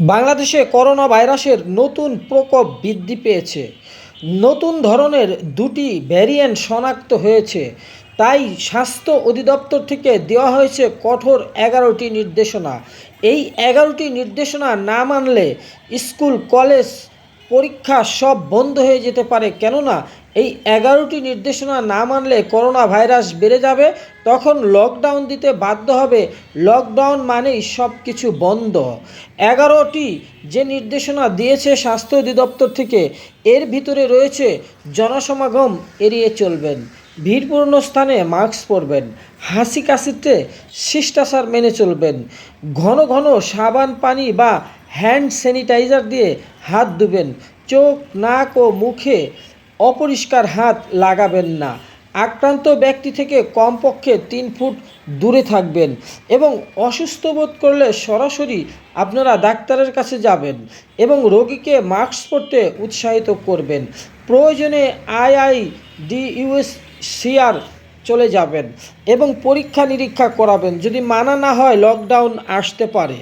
বাংলাদেশে করোনা ভাইরাসের নতুন প্রকোপ বৃদ্ধি পেয়েছে। নতুন ধরনের দুটি ভ্যারিয়েন্ট শনাক্ত হয়েছে। তাই স্বাস্থ্য অধিদপ্তর থেকে দেওয়া হয়েছে কঠোর এগারোটি নির্দেশনা। এই এগারোটি নির্দেশনা না মানলে স্কুল, কলেজ পরীক্ষা সব বন্ধ হয়ে যেতে পারে। কেননা, এই এগারোটি নির্দেশনা না মানলে করোনা ভাইরাস বেড়ে যাবে, তখন লকডাউন দিতে বাধ্য হবে। লকডাউন মানেই সব কিছু বন্ধ। এগারোটি যে নির্দেশনা দিয়েছে স্বাস্থ্য অধিদপ্তর থেকে, এর ভিতরে রয়েছে, জনসমাগম এড়িয়ে চলবেন, ভিড়পূর্ণ স্থানে মাস্ক পরবেন হাসি কাশিতে শিষ্টাচার মেনে চলবেন, ঘন ঘন সাবান, পানি বা হ্যান্ড স্যানিটাইজার দিয়ে হাত ধুবেন। চোখ, নাক ও মুখে অপরিষ্কার হাত লাগাবেন না। আক্রান্ত ব্যক্তি থেকে কমপক্ষে তিন ফুট দূরে থাকবেন এবং অসুস্থ বোধ করলে সরাসরি আপনারা ডাক্তারের কাছে যাবেন এবং রোগীকে মাস্ক পরতে উৎসাহিত করবেন। প্রয়োজনে আইআই ডিইউএসসিআর চলে যাবেন এবং পরীক্ষা নিরীক্ষা করাবেন। যদি মানা না হয় লকডাউন আসতে পারে।